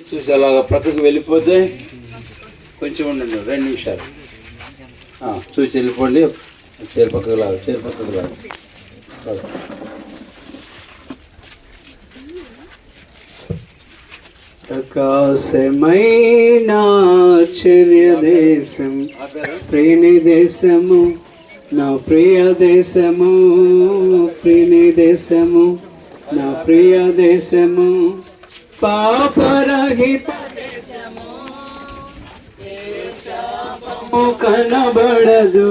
చూసి అలాగా ప్రక్కకు వెళ్ళిపోతే కొంచెం ఉండండి రెండు నిమిషాలు. చూసి వెళ్ళిపోండి. చేరు పక్కకు లాగా చేరు పక్కకు లాగా. చాలు. దేశం ప్రేణి దేశము నా ప్రియ దేశము ప్రేణి దేశము నా ప్రియ దేశము. పాపరహిత కనబడదు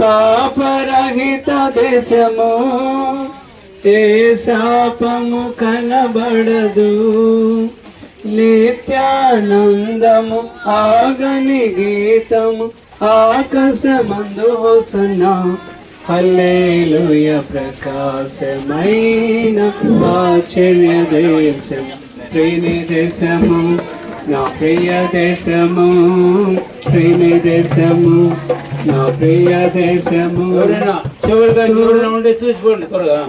పాపరహిత దేశము ఏ శాపము కనబడదు. నిత్యానందము ఆగని గీతము ఆకాశమందు వసన హల్లేలుయ ప్రకాశమైన ఆశ్చర్య దేశం ప్రేమి దేశము నా ప్రియ దేశము ప్రేమి దేశము నా ప్రియ దేశము చివరిగా ఎవరైనా ఉంటే చూసిపోండి త్వరగా.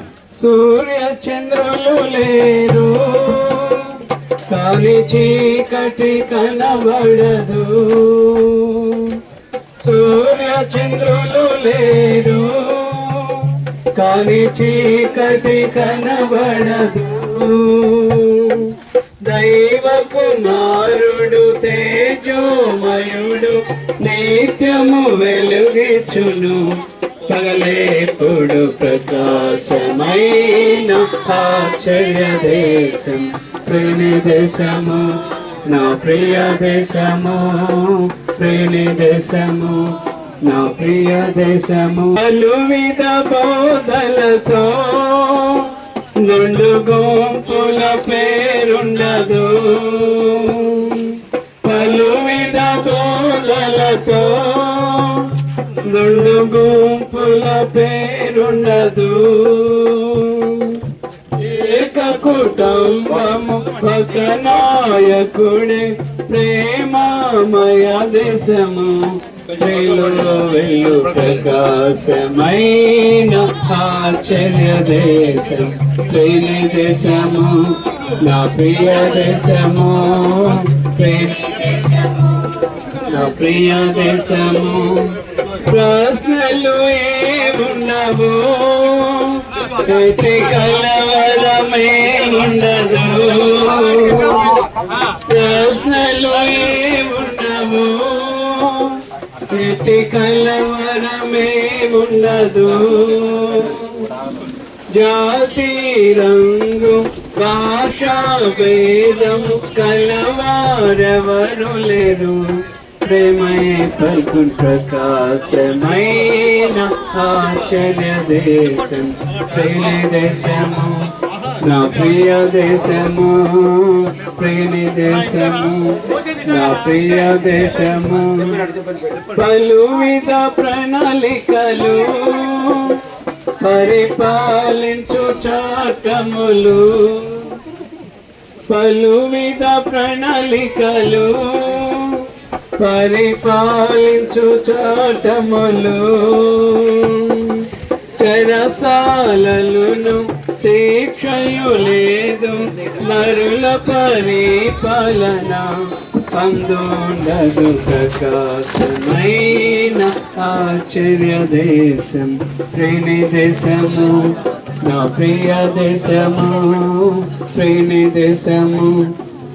సూర్య చంద్రులు లేరు కాలి చీకటి కనబడదు. సూర్య చంద్రులు లేరు. కానీ చీకటి కనబడదు. దైవ కుమారుడు తేజోమయుడు నిత్యము వెలుగిచును పగలేపుడు ప్రకాశమైన ఆశ్చర్య దేశం. ప్రేణి దేశము నా ప్రియ దేశము ప్రియుని దేశము నా ప్రియ దేశము. విధ బోధలతో నుండు గుంపుల పేరుండదు. పలు విధ బోధలతో రెండు గుంపుల పేరుండదు. కుటుంబము ఒక నాయకుడే ప్రేమామయ దేశము. వెళ్ళు వెళ్ళు ప్రకాశమైన ఆశ్చర్య దేశం. ప్రేమి దేశము నా ప్రియ దేశము. నా ప్రియ దేశము. ప్రశ్నలు ఏముండవు? ఎట్టి కలవరమే ఉండదు. ప్రశ్నలు ఏముండవు ఎట్టి కలవరమే ఉండదు జాతి రంగు భాషా భేదము కలవారెవరు లేరు ప్రేమై పల్కు ప్రకాశమైన ఆశ్చర్య దేశం ప్రేమి దేశము నా ప్రియ దేశము ప్రేమి దేశము నా ప్రియ దేశము. పలు విధ ప్రణాళికలు పరిపాలించు చాటములు పలు విధ ప్రణాళికలు పరిపాలించు చాటములు చెరసాలలును శిక్షయు లేదు నరుల పరిపాలన అందుండదు ప్రకాశమైన ఆశ్చర్య దేశం ప్రేమి దేశము నా ప్రియ దేశము ప్రేమి దేశము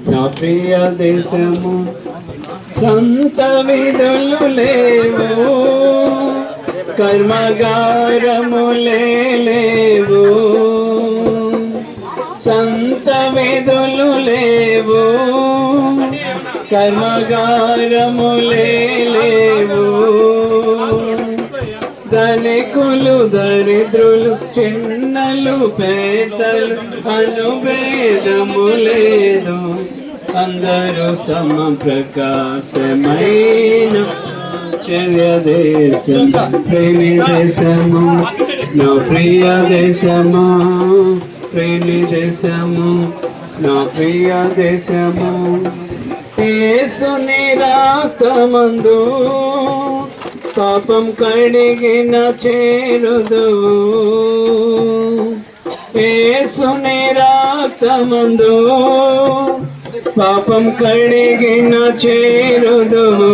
నా ప్రియ దేశము సంత విధులు లేవు కర్మగారములే లేవు సంత విధులు లేవు కర్మగారములే లేవు ధనికులు దరిద్రులు చిన్నలు పేదలు అనుభేదము లేదు అందరూ సమ ప్రకాశమైన ఆశ్చర్య దేశం ప్రేమి దేశము నా ప్రియ దేశము ప్రేమి దేశము నా ప్రియ దేశము. యేసుని రాకమందు పాపం కడిగిన చేరుదు యేసుని రాకమందు పాపం కడిగిన చేరుదువు.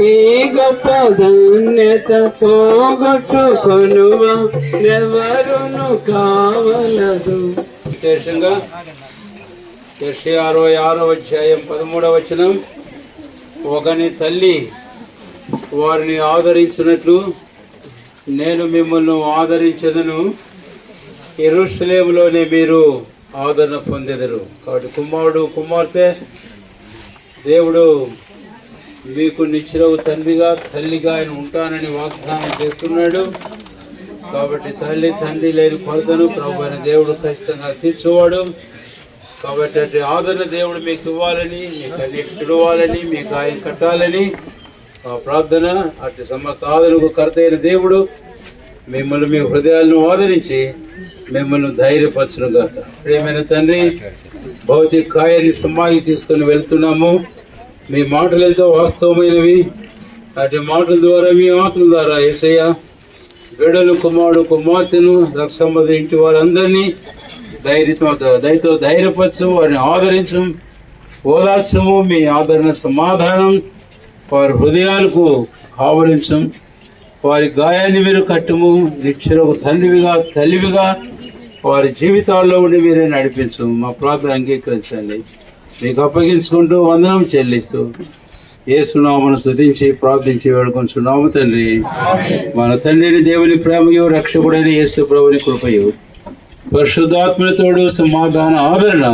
ఈ గొప్ప ధన్యత పోగొట్టుకొనువా ఎవరును కావలదు. విశేషంగా యెషయా అరవై ఆరో అధ్యాయం పదమూడవ వచనం. ఒకని తల్లి వారిని ఆదరించినట్లు నేను మిమ్మల్ని ఆదరించదను. ఎరుషలేములోనే మీరు ఆదరణ పొందెదరు. కాబట్టి కుమారుడు కుమార్తె దేవుడు మీకు నిచ్చిరవు తండ్రిగా తల్లిగా ఆయన ఉంటానని వాగ్దానం చేస్తున్నాడు. కాబట్టి తల్లి తండ్రి లేని కొరతను ప్రభు దేవుడు ఖచ్చితంగా తీర్చువాడు. కాబట్టి అటు ఆదరణ దేవుడు మీకు ఇవ్వాలని మీకు అన్నిటి తుడవాలని మీ గాయం కట్టాలని ఆ ప్రార్థన అటు సమస్త ఆదరణకు కర్త అయిన దేవుడు మిమ్మల్ని మీ హృదయాలను ఆదరించి మిమ్మల్ని ధైర్యపరచును గాక. ప్రేమైన తండ్రి భౌతిక కాయాన్ని సమాధి తీసుకొని వెళ్తున్నాము. మీ మాటలు ఎంతో వాస్తవమైనవి. అటు మాటల ద్వారా మీ ఆటల ద్వారా ఏసయ్య బిడలు కుమారుడు కుమార్తెను రక్షమ్మది ఇంటి వారందరినీ ధైర్యంతో దయతో ధైర్యపరచు వారిని ఆదరించు ఓదార్చము మీ ఆదరణ సమాధానం వారి హృదయాలకు ఆవరించం. వారి గాయాన్ని మీరు కట్టుము. నిక్షరకు తండ్రివిగా తల్లివిగా వారి జీవితాల్లో ఉండి మీరే నడిపించు. మా ప్రార్థన అంగీకరించండి. మీకు అప్పగించుకుంటూ వందనం చెల్లిస్తూ ఏసునామను స్తుతించి ప్రార్థించి వేడుకొంచున్నాము తండ్రి. మన తండ్రిని దేవుని ప్రేమయు రక్షకుడైన యేసు ప్రభుని కృపయు పరిశుద్ధాత్మతోడు సమాధాన ఆదరణ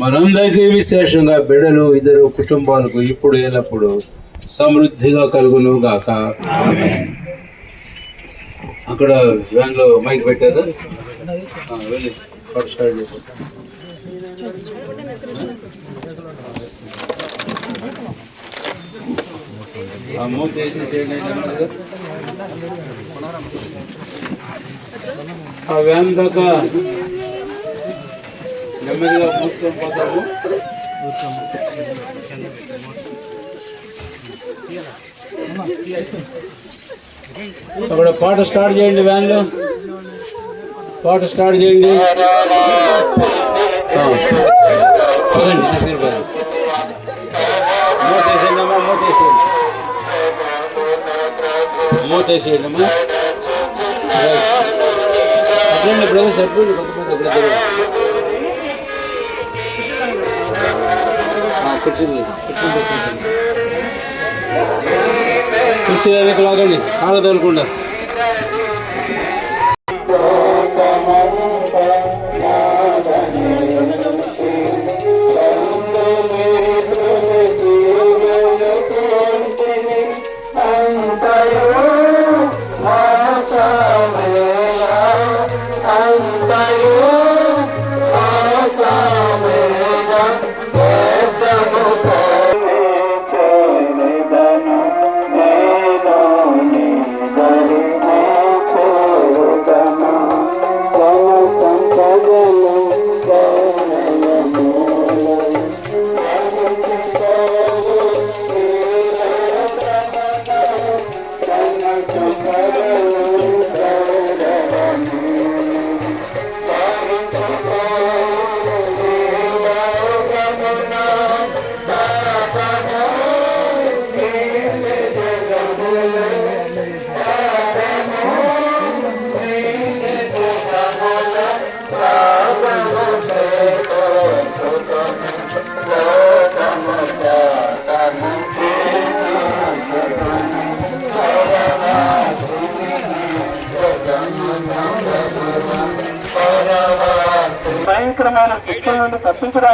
మనందరికీ విశేషంగా బిడ్డలు ఇద్దరు కుటుంబాలకు ఇప్పుడు ఎల్లప్పుడు సమృద్ధిగా కలుగును గాక అక్కడ వ్యాన్లో మైక్ పెట్టారు? వెళ్ళి పాట స్టార్ట్ చేసి ఆ మూత వేసేసేయండి నెమ్మదిగా. ఆ వ్యాన్ దాకా నెమ్మదిగా మూసుకొని పోతాము. అక్కడ పాట స్టార్ట్ చేయండి వ్యాన్లో. పాట స్టార్ట్ చేయండి. ఆ. మూతేసేయండి. అమ్మా అట్లండి సరిపోయింది కొత్త కొత్త బ్రదర్. కూర్చుంది కూర్చుంది కుర్చీ వచ్చి ఎన్నికలు ఆగండి. తోలకుండా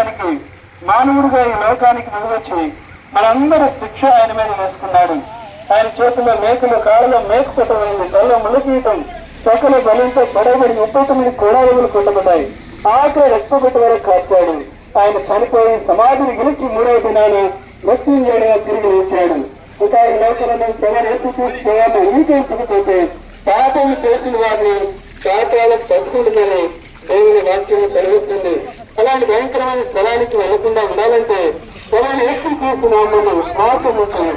లోకానికి మానవుడిగా ఈ లోకానికి దిగవచ్చి మనందరి శిక్ష ఆయన మీద వేసుకున్నాడు. ఆయన చేతిలో మేకలు కాళ్ళలో మేక పెట్టబడింది. తలలో ముళ్ళకీయటం తొక్కల బలంతో పొడవబడి ముప్పై తొమ్మిది కోడాలు కొట్టబడ్డాయి ఆఖరి రక్తపెట్టు వరకు కాచాడు ఆయన చనిపోయి సమాధిని గెలిచి మూడవ దినాన్ని మృత్యుంజయుడిగా తిరిగి లేచాడు. ఇక ఈ లోకంలో ఎవరు ఎత్తు చూసి చేయాలని ఈకేంచకపోతే పాపం చేసిన వారిని పాపాలకు పట్టుకుంటుందని దేవుని వాక్యం చదువుతుంది అలాంటి భయంకరమైన స్థలానికి వెళ్ళకుండా ఉండాలంటే స్థలాన్ని ఎక్కువ తీసుకున్నామని స్వార్థం ఉంటుంది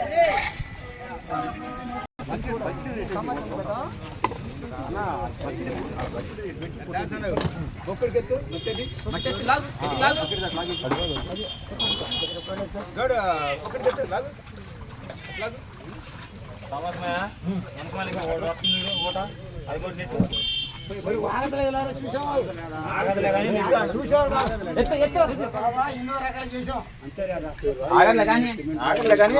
ఒక్కడికెత్తు మెత్తది గడు ఒక్కడికెత్తు లాగు లాగు ఆగలే కానీ ఆగలే కానీ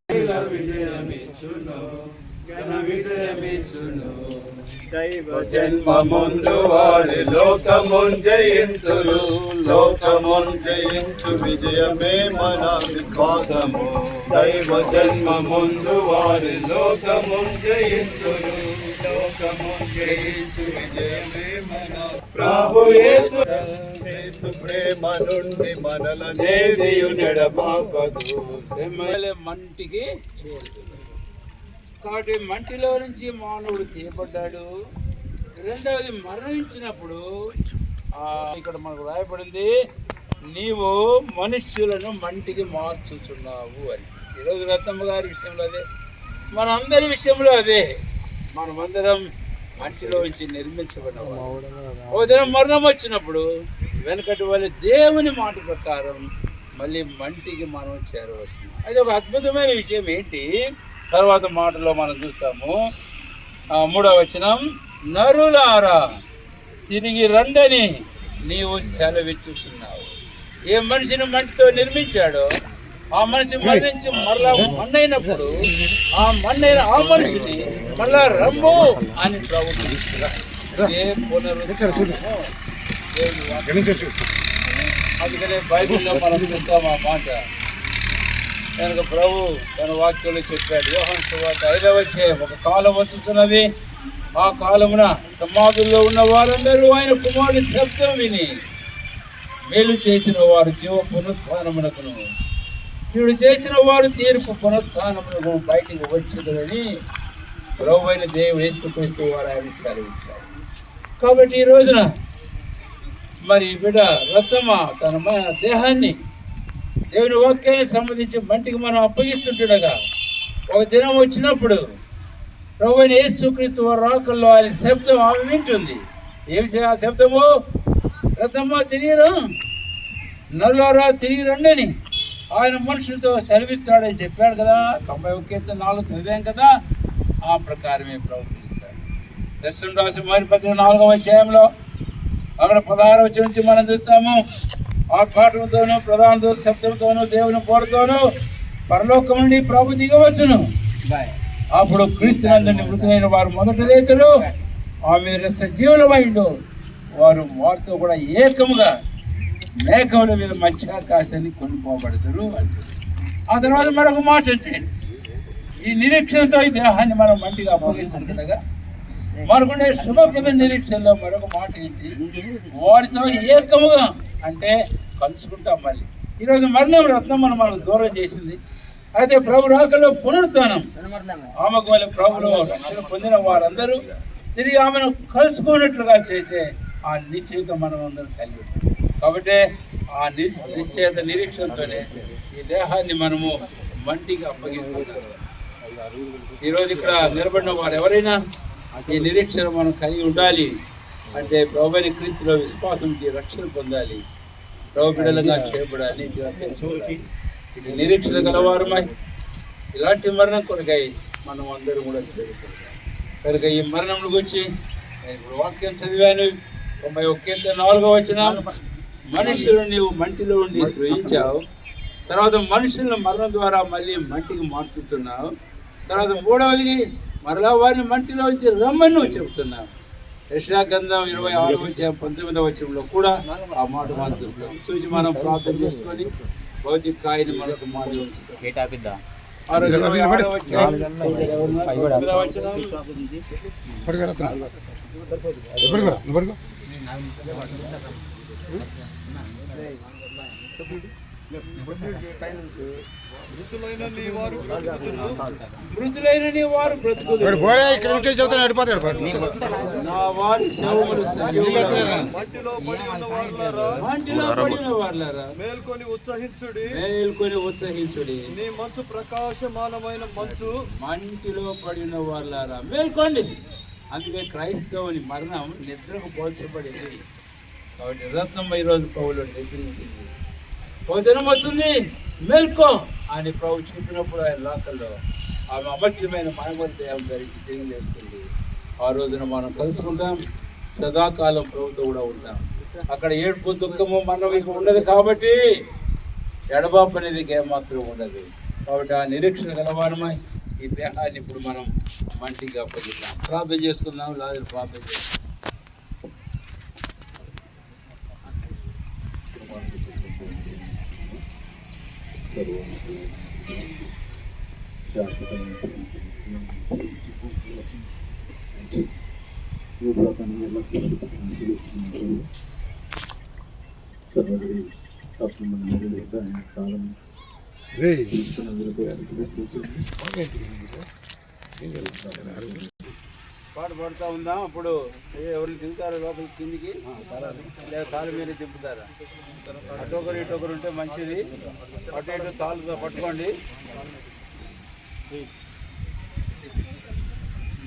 జన్మముందు వారి లోకమున్ జయింతులు లోకమున్ జయించు విజయమే మన విశ్వాసము దైవ జన్మముందు వారి లోకమున్ జయింతులు లోకమున్ జయించు విజయమే మన ప్రభు యేసు యేసు ప్రేమ నుండి మనలనేదియు నెడబాపదు మంటికి కాబట్టి మంటిలో నుంచి మానవుడు తీయబడ్డాడు. రెండవది మరణించినప్పుడు ఆ, ఇక్కడ మనకు రాయబడింది నీవు మనుష్యులను మంటికి మార్చుచున్నావు అని. ఈరోజు రత్నమ్మ గారి విషయంలో అదే. మనందరి విషయంలో అదే. మనమందరం మంటిలో నుంచి నిర్మించబడిన ఓ దినం మరణం వచ్చినప్పుడు వెనకటి వాళ్ళు దేవుని మాట ప్రకారం మళ్ళీ మంటికి మనం చేరవలసింది అది ఒక అద్భుతమైన విషయం ఏంటి? తర్వాత మాటలో మనం చూస్తాము. మూడవ వచనం నరులారా తిరిగి రండని నీవు సెలవిచ్చుచున్నావు. ఏ మనిషిని మంటితో నిర్మించాడో ఆ మనిషి మరణించి మరలా మన్నైనప్పుడు ఆ మన్నైన ఆ మనిషిని మళ్ళా రమ్ము అని ప్రభు అందుకనే బైబిల్లో మనం చూస్తాం ఆ మాట. కనుక ప్రభు తన వాక్యంలో చెప్పాడు యోహన్ సువార్త ఐదవ ఒక కాలం వచ్చుతున్నది ఆ కాలమున సమాధుల్లో ఉన్న వారందరూ ఆయన కుమారుడి శబ్దం విని మేలు చేసిన వారు జీవ పునరుత్నమునకును వీడు చేసిన వారు తీర్పు పునరుత్నమునకు బయటికి వచ్చేదని ప్రభువైన దేవుడు యేసుక్రీస్తు వారు ఆయన సెలవిస్తారు కాబట్టి ఈ రోజున మరి ఈ బిడ్డ రత్నమ్మ తన మన దేహాన్ని దేవుని వాక్యానికి సంబంధించి మంటికి మనం అప్పగిస్తుంటుండగా ఒక దినం వచ్చినప్పుడు ప్రభు యేసుక్రీస్తు వారి రాకల్లో ఆయన శబ్దం ఆమె వింటుంది. ఏమి ఆ శబ్దము? రథమ్మ తిరిగిరా నల్లారా తిరిగి రండని ఆయన మనుషులతో సెలవిస్తాడని చెప్పాడు కదా. తొంభై ఒక కీర్తన నాలుగు చదివాం కదా. ఆ ప్రకారమే ప్రవర్తిస్తాడు దర్శనం రాసి మరి పత్రిక నాలుగవ అధ్యాయంలో అక్కడ పదహారు వచ్చి నుంచి మనం చూస్తాము. ఆర్భాటంతోనూ ప్రధానతో శబ్దంతోనూ దేవుని పోరుతోనూ పరలోకం నుండి ప్రభు దిగవచ్చును. అప్పుడు క్రీస్తునందుని మృతులైన వారు మొదటి రైతులు ఆమె సజీవులమైండు. వారు వారితో కూడా ఏకముగా మేకముల మీద మత్స్యాకాశాన్ని కొనుక్కోబడతారు అంటారు ఆ తర్వాత మరొక మాట అంటే ఈ నిరీక్షణతో ఈ దేహాన్ని మనం మంటిగా అప్పగిస్తుండగా మనకుండే శుభప్రద నిరీక్షణలో మరొక మాట ఏంటి? వారితో ఏకముగా అంటే కలుసుకుంటాం మళ్ళీ. ఈరోజు మరణం రత్నం మనం మనకు దూరం చేసింది. అయితే ప్రభు రాకల్లో పునరుత్నం. ఆమెకు మళ్ళీ ప్రభులో రక్షణ పొందిన వారందరూ తిరిగి ఆమెను కలుసుకున్నట్లుగా చేసే ఆ నిశ్చయిత మనం అందరం కలిగి ఉంటాం. కాబట్టి ఆ నిశ్చేత నిరీక్షణతోనే ఈ దేహాన్ని మనము మంటికి అప్పగిస్తున్నాం ఈరోజు ఇక్కడ నిలబడిన వారు ఎవరైనా ఈ నిరీక్షణ మనం కలిగి ఉండాలి అంటే ప్రభుని క్రీస్తులో విశ్వాసంకి రక్షణ పొందాలి. ప్రభు చేపడాలి చేయబడాలి. ఇది నిరీక్షణ గలవారమై ఇలాంటి మరణం కొరకై మనం అందరం కూడా సేవిస్తాం కనుక ఈ మరణం గురించి నేను ఇప్పుడు వాక్యం చదివాను. తొంభై ఒకే నాలుగో వచ్చిన మనుషులు నీవు మంటిలో ఉండి సృజించావు తర్వాత మనుషులను మరణం ద్వారా మళ్ళీ మంటికి మార్చుతున్నావు. తర్వాత మూడవది మరలా వారిని మంటిలో ఉంచి రమ్మని నువ్వు చెబుతున్నావు. యశాగంధం ఇరవై ఆరు వచ్చే పంతొమ్మిదవ వచ్చంలో కూడా ఆ మాట మనం చూస్తాం చూసి మనం ప్రార్థన చేసుకొని భౌతిక కాయని మనకు మాది ఉంచుతాం ఆరో ఇరవై ఆరో అధ్యాయం, తొమ్మిదవ వచనం. మృతులైన నీ వారు పోరే ఇక్కడ నుంచి అడిపోతాడు నా వారి శవములు మట్టిలో పడి ఉన్న వాళ్ళారా మేల్కొని ఉత్సహించుడి. మేల్కొని ఉత్సహించుడి నీ మంచు ప్రకాశమానమైన మంచు మంటిలో పడిన వాళ్ళారా? మేల్కోండి. అందుకే క్రైస్తవుని మరణం నిద్రకు పోల్చబడింది. కాబట్టి రత్నం ఈరోజు పౌలు నిద్రించింది వస్తుంది. మేల్కో అని ప్రభు చెప్పినప్పుడు ఆయన లోకల్లో ఆమె అమర్చమైన మనమని దేవం ధరించి తెలియజేస్తుంది ఆ రోజున మనం కలుసుకుంటాం. సదాకాలం ప్రభుతో కూడా ఉంటాం. అక్కడ ఏడుపు దుఃఖము మనం ఇక ఉండదు కాబట్టి ఎడబాపు అనేది ఏమాత్రం ఉండదు. కాబట్టి ఆ నిరీక్షణ గలవారమై ఈ దేహాన్ని ఇప్పుడు మనం మంటిగా పొందుతాం. ప్రార్థన చేసుకుందాం. లాజర్ ప్రార్థన చేస్తాం పాట పాడుతూ ఉందాం. అప్పుడు ఏ ఎవరు దిగుతారు లోపల కిందికి? లేదా తాళి మీద దింపుతారా? అటు ఒకరు ఇటు ఒకరు ఉంటే మంచిది. అటు ఇటు తాళ్ళతో పట్టుకోండి.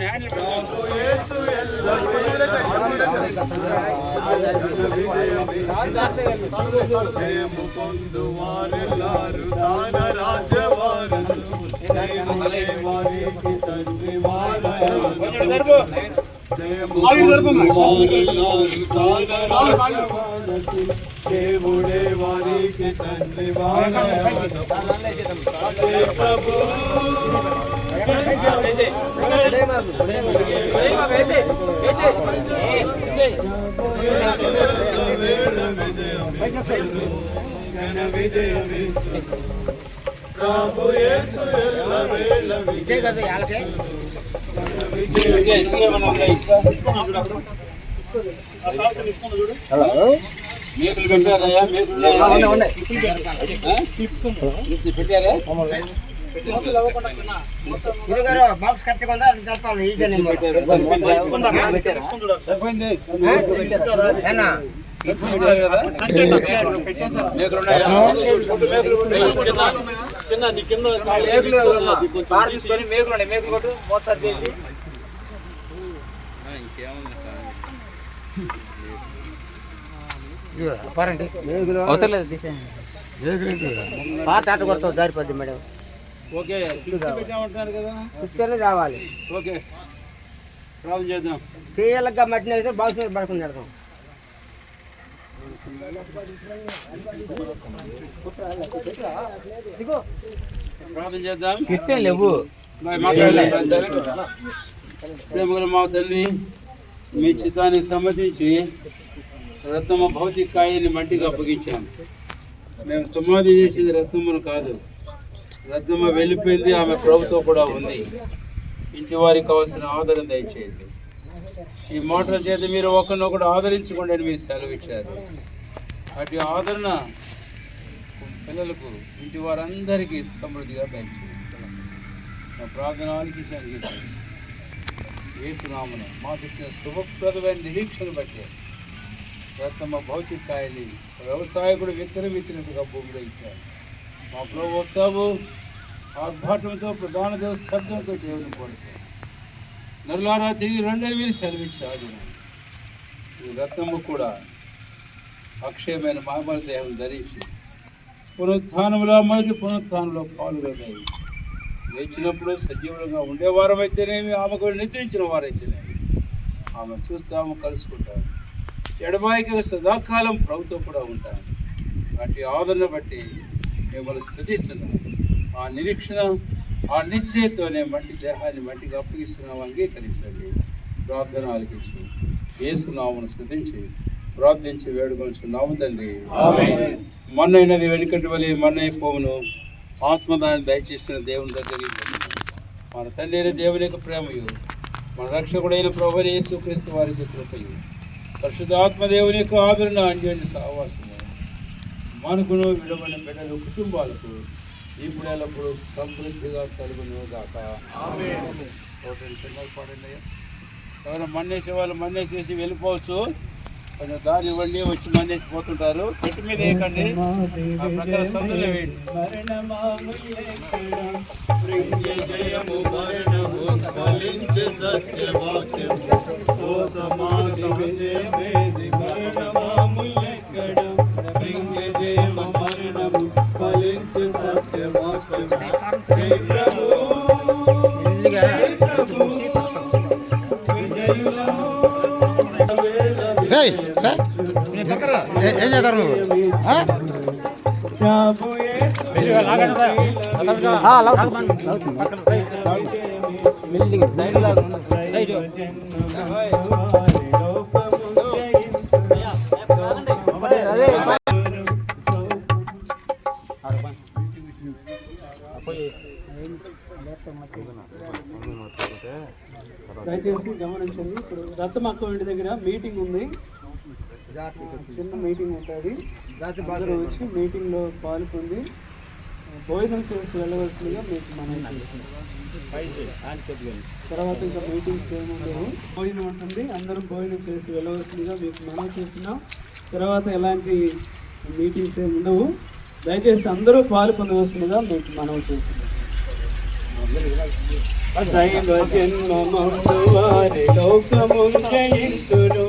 పట్టుకోండి హ్యాండిల్ పట్టుకోండి పొందు వారెల్లారు దాన రాజ్యవారసు దేవుడే వారికి తండ్రి ప్రభు ప్రభు యేసు హలో మేకులు పెట్టారయ్యా మేకులు పెట్టారా? గురుగారు బాక్స్ చెప్పాలి? చిన్న నీ కింద మేకులు మేకులు కొట్టు మోతాదు చేసి. అవసరం లేదు. పాత ఆట కొడతావు జారిపోద్ది మేడం. ఓకే ఓకే ప్రాబ్లం చేద్దాం. తీయలగా మట్టిన అయితే బాక్స్ మీద పడుకుని పెడతాం ప్రార్థన చేద్దాం. కిచెన్ లేవు. మా తల్లి. మీ చిత్తానికి సమ్మతించి రత్నమ భౌతిక కాయాన్ని మట్టికి అప్పగించాం. మేము సమాధి చేసింది రత్నమును కాదు. రత్నమ్మ వెళ్ళిపోయింది ఆమె ప్రభుతో కూడా ఉంది. ఇంటి వారికి కావాల్సిన ఆదరణ దయచేయండి. ఈ మాటల చేత మీరు ఒకరినొకడు ఆదరించుకోండి అని మీరు సెలవిచ్చారు అటు ఆదరణ పిల్లలకు ఇంటి వారందరికీ సమృద్ధిగా దయచేయండి. ప్రార్థనానికి ప్రార్థన ఆలకించి అంగీకరించి ఏసునామను మాకు ఇచ్చిన శుభప్రదమైన నిరీక్షణ బట్టి రత్నమ్మ భౌతిక కాయని వ్యవసాయకుడు విత్తనం ఇచ్చినట్టుగా భూమిలో ఇచ్చారు మా ప్రభు వస్తావు ఆర్భాటంతో ప్రధాన దేవ శబ్దంతో దేవుని కోరుతాం నరులారా తిరిగి రెండని మీరు సెలవిచ్చాడు ఈ రత్నము కూడా అక్షయమైన మహిమల దేహం ధరించి పునరుత్థానంలో మొదటి పునరుత్నంలో పాల్గొన్నాయి లేచినప్పుడు సజీవులుగా ఉండేవారమైతేనేమి ఆమెకు నిద్రించిన వారైతేనేమి. ఆమె చూస్తాము కలుసుకుంటాము. ఎడబాయికి సదాకాలం ప్రభుతో కూడా ఉంటాము వాటి ఆదరణ బట్టి మిమ్మల్ని స్థుతిస్తున్నాం. ఆ నిరీక్షణ ఆ నిశ్చయతోనే మట్టి దేహాన్ని మట్టికి అప్పగిస్తున్నాం అంగీకరించండి. ప్రార్థన ఆలకించి వేసుకున్నామని స్థుతించి ప్రార్థించి వేడుకొనిచున్నాము తండ్రి. మొన్నైనది వెనుకటి వలె మొన్నైపోవును. ఆత్మదాన్ని దయచేసిన దేవుని దగ్గరికి. మన తండ్రి అయిన దేవుని యొక్క ప్రేమయు మన రక్షకుడైన ప్రభు యేసుక్రీస్తు వారికి కృపయు పరిశుద్ధాత్మ దేవుని యొక్క ఆదరణ అంజని సహవాసము. మనకును విడవని బిడ్డలు కుటుంబాలకు ఇప్పుడు ఎల్లప్పుడు సమృద్ధిగా కలుగును గాక పాడండి. ఎవరైనా మన్నేసే వాళ్ళు మన్నేసేసి వెళ్ళిపోవచ్చు. కొంచెం దారి ఇవ్వండి వచ్చి మన్నేసి పోతుంటారు. చెట్టు మీద వేయకండి. ఆ ప్రకారం సందులో వేయండి. జయము మరణము ఫలించే సత్యవాక్యం. ఓ సమాధి విజయమేది ఏం? చేస్తారు నువ్వు? ఆ? దయచేసి చిన్న మీటింగ్ ఉంటుంది. అందరూ వచ్చి మీటింగ్లో పాల్గొంది. భోజనం చేసి వెళ్ళవలసిందిగా మీకు మనం తర్వాత ఇంకా మీటింగ్స్ ఏముండవు భోజనం ఉంటుంది. అందరూ భోజనం చేసి వెళ్ళవలసిందిగా మీకు మనం చేస్తున్నాం. తర్వాత ఎలాంటి మీటింగ్స్ ఏమి ఉండవు. దయచేసి అందరూ పాల్గొనవలసిందిగా మీకు మనం చేస్తున్నాం. దైవ జన్మమందు వారి లోకమున్ జయింతురు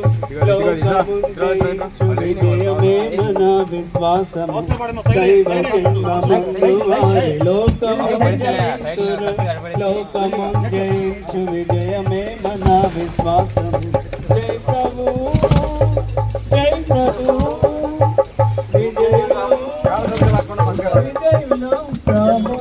లోకమున్ జయించు విజయమే మన విశ్వాసము దైవ జన్మమందు వారి జయించు విజయమే మన విశ్వాసము జై ప్రభు జై ప్రభు విజయము విజయము ప్రభు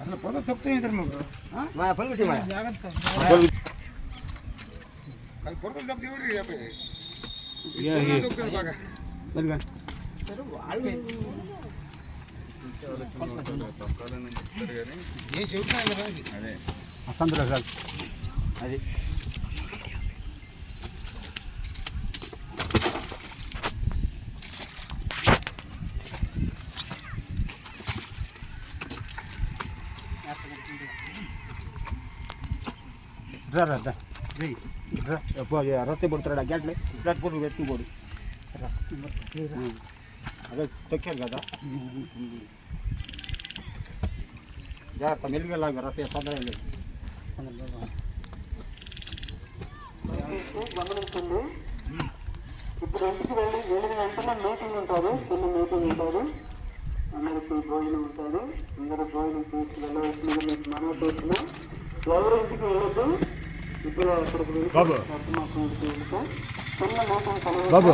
అసలు పొద్దు తొక్కుతుంది నువ్వు మా పని పెట్టి మా అది పొద్దు తొక్కుతుంది ఎవరు చెప్పేది తొక్కుతుంది బాగా. నేను చెబుతాను కదా అదే అది రా రా రా రా ರೊಟ್ಟಿ ಬಿಡ್ತಾರಲ್ಲ ಗ್ಯಾಟ್ಲೆ ಫ್ಲಾಟ್ ಕೊಡು ಎತ್ತಿ ಕೊಡು అదే తొక్కారు కదా జాగ్రత్త మెలుగులాగా రొట్టె తొందరగా లేదు గమనించండి ఇప్పుడు ఇంటికి వెళ్ళి ఏడు గంటల మీటింగ్ ఉంటుంది చిన్న మీటింగ్ ఉంటుంది అందరికి భోజనం ఉంటుంది అందరూ భోజనం చేసి వెళ్ళవలసిందిగా మీకు మనవి చేస్తున్నాం ఎవరు ఇంటికి వెళ్ళొద్దు బాబు. బాబు.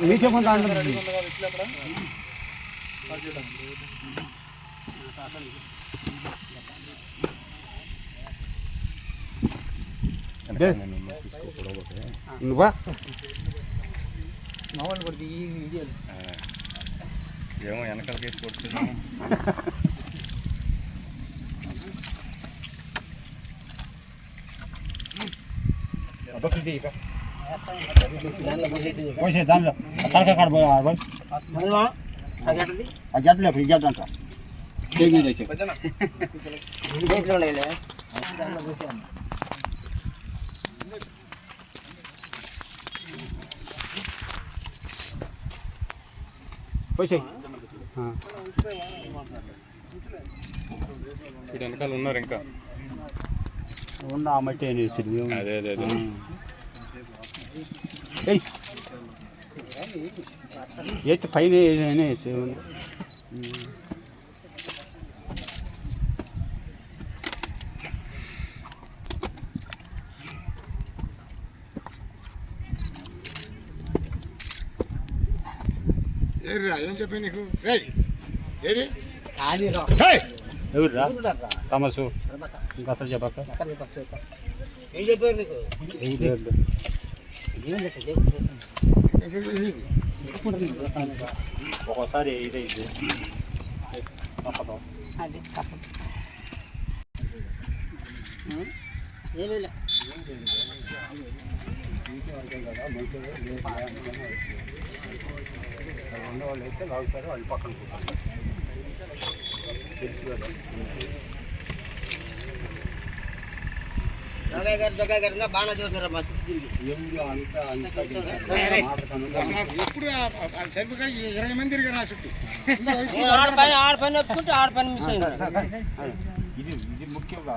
వెళ్ళి మాకు మీకే కొంత అంటుంది నువ్వా ఏమో వెనకాలకి వేసి కొడుతున్నాం పోసే దానిలో. తలకాయ కాడ పోయి ఆ అంట. పోసే ఇక్కడ వెనకాల ఉన్నారు ఇంకా. ఉన్న ఆ మట్టి అనేసి అదే అదే అదే. ఏయ్. ఎత్తు పైన ఏరిరా ఏం చెప్పాను నీకు? రేయ్ ఏరి ఎవరురా? తమసు ఇంకా అసలు చెప్పక. ఏం చెప్పారు నీకు? ఒక్కోసారి ఇదే ఇది దొంగ గారు దొంగ గారు ఇంకా బాగా చూస్తున్నారా మా అసలు ఎప్పుడు చనిపోయి ఇరవై మంది తిరిగారు నా చుట్టూ? ఇందా వైపు ఆడ పని ఆడ పని ఒప్పుకుంటే ఆడ పని మిస్ అయింది. ఇది ఇది ముఖ్యంగా